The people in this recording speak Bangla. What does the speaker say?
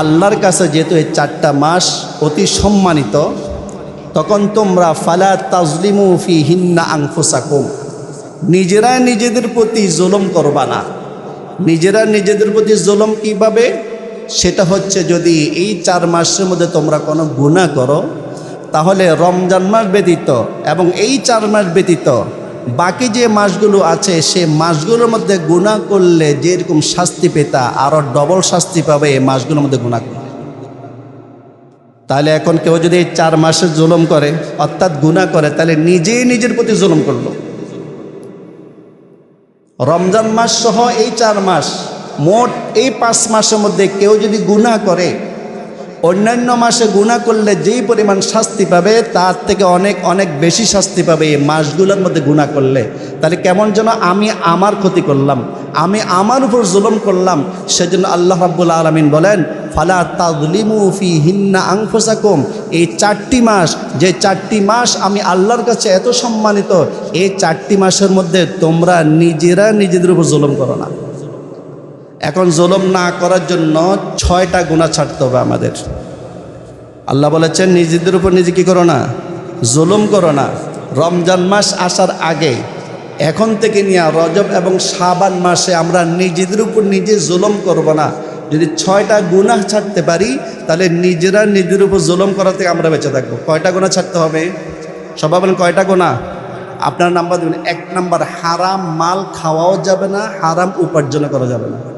আল্লাহর কাছে যেহেতু এই চারটা মাস অতি সম্মানিত, তখন তোমরা ফালা তাজলিমু ফি হিন্না আংফুসাকুম নিজেরা নিজেদের প্রতি জুলুম করবা না। নিজেরা নিজেদের প্রতি জুলুম কীভাবে? সেটা হচ্ছে যদি এই চার মাসের মধ্যে তোমরা কোনো গুণা করো, তাহলে রমজান মাস ব্যতীত এবং এই চার মাস ব্যতীত বাকি যে মাসগুলো আছে, সে মাসগুলোর মধ্যে গুণা করলে যেরকম শাস্তি পেতা আরও ডবল শাস্তি পাবে এই মাসগুলোর মধ্যে গুণা করলে। তাহলে এখন কেউ যদি চার মাসে জুলুম করে, অর্থাৎ গুণা করে, তাহলে নিজেই নিজের প্রতি জুলুম করল। রমজান মাস সহ এই চার মাস, মোট এই পাঁচ মাসের মধ্যে কেউ যদি গুণা করে অন্যান্য মাসে গুণা করলে যেই পরিমাণ শাস্তি পাবে, তার থেকে অনেক অনেক বেশি শাস্তি পাবে এই মাসগুলোর মধ্যে গুণা করলে। তাহলে কেমন যেন আমি আমার ক্ষতি করলাম, আমি আমার উপর জুলম করলাম, সেজন্য আল্লাহ রাব্বুল আলমিন বলেন, ফালা তাজলিমু ফি হিন্না আংফুসাকুম এই চারটি মাস, যে চারটি মাস আমি আল্লাহর কাছে এত সম্মানিত, এই চারটি মাসের মধ্যে তোমরা নিজেরা নিজেদের উপর জুলম করো না। এখন জুলুম না করার জন্য ছয়টা গুণা ছাড়তে হবে আমাদের। আল্লাহ বলেছেন, নিজেদের উপর নিজে কি করো না? জুলুম করো না। রমজান মাস আসার আগে এখন থেকে নিয়ে রজব এবং সাবান মাসে আমরা নিজেদের উপর নিজে জুলুম করব না। যদি ছয়টা গুনাহ ছাড়তে পারি, তাহলে নিজেরা নিজেদের উপর জুলুম করা থেকে আমরা বেঁচে থাকব। কয়টা গুণা ছাড়তে হবে? সবাই বলেন কয়টা গুণা আপনার নাম্বার দেবেন। এক নাম্বার, হারাম মাল খাওয়াও যাবে না, হারাম উপার্জন করা যাবে না।